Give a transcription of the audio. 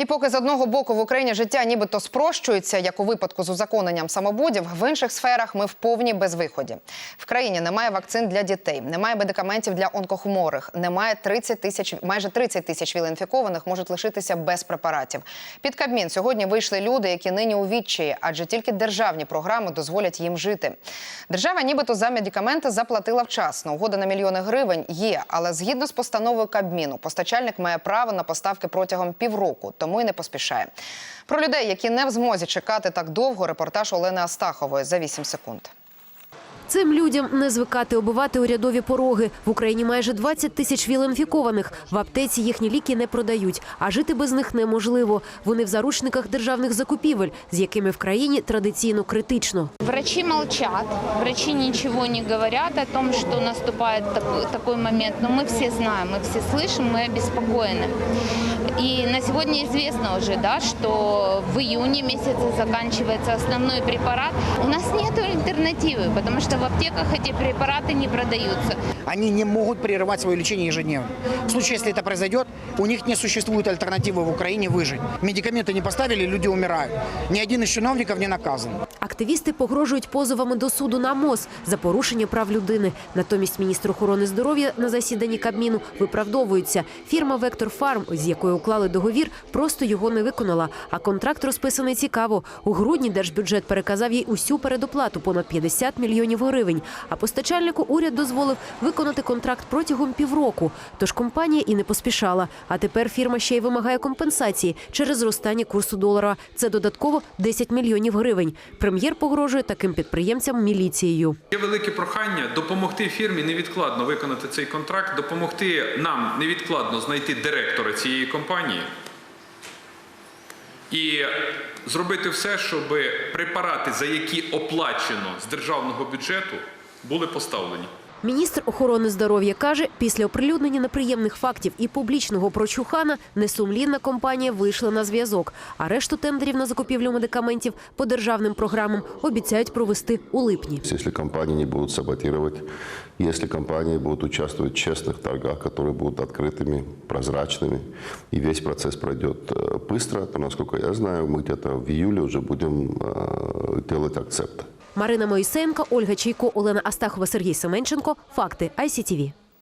І поки з одного боку в Україні життя нібито спрощується, як у випадку з узаконенням самобудів, в інших сферах ми в повній безвиході. В країні немає вакцин для дітей, немає медикаментів для онкохворих, немає 30 тисяч, майже 30 тисяч віл-інфікованих можуть лишитися без препаратів. Під Кабмін сьогодні вийшли люди, які нині у відчаї, адже тільки державні програми дозволять їм жити. Держава, нібито за медикаменти заплатила вчасно. Угода на мільйони гривень є, але згідно з постановою Кабміну, постачальник має право на поставки протягом півроку, тому й не поспішає. Про людей, які не в змозі чекати так довго, репортаж Олени Астахової за 8 секунд. Цим людям не звикати обивати урядові пороги. В Україні майже 20 тисяч віл-інфікованих. В аптеці їхні ліки не продають, а жити без них неможливо. Вони в заручниках державних закупівель, з якими в країні традиційно критично. Врачи молчат, врачи ничего не говорят о том, что наступает такой, такой момент, но мы все знаем, мы все слышим, мы обеспокоены. И на сегодня известно уже, да, что в июне месяце заканчивается основной препарат. У нас нет альтернативы, потому что в аптеках эти препараты не продаются. Они не могут прерывать свое лечение ежедневно. В случае, если это произойдет, у них не существует альтернативы в Украине выжить. Медикаменты не поставили, люди умирают. Ни один из чиновников не наказан. Активісти погрожують позовами до суду на МОЗ за порушення прав людини. Натомість міністр охорони здоров'я на засіданні Кабміну виправдовується. Фірма Вектор Фарм, з якою уклали договір, просто його не виконала. А контракт розписаний цікаво. У грудні держбюджет переказав їй усю передоплату понад 50 мільйонів гривень. А постачальнику уряд дозволив виконати контракт протягом півроку. Тож компанія і не поспішала. А тепер фірма ще й вимагає компенсації через зростання курсу долара. Це додатково 10 мільйонів гривень. Прем'єр погрожує таким підприємцям міліцією. Є велике прохання допомогти фірмі невідкладно виконати цей контракт, допомогти нам невідкладно знайти директора цієї компанії і зробити все, щоб препарати, за які оплачено з державного бюджету, були поставлені. Міністр охорони здоров'я каже, після оприлюднення неприємних фактів і публічного прочухана несумлінна компанія вийшла на зв'язок. А решту тендерів на закупівлю медикаментів по державним програмам обіцяють провести у липні. Если компании не будут саботировать, если компании будут участвовать в честных торгах, которые будут открытыми, прозрачными, и весь процесс пройдет э, быстро, то, насколько я знаю, мы где-то в июле уже будем э, делать акцепты. Марина Моїсенко, Ольга Чайко, Олена Астахова, Сергій Семенченко. Факти ICTV.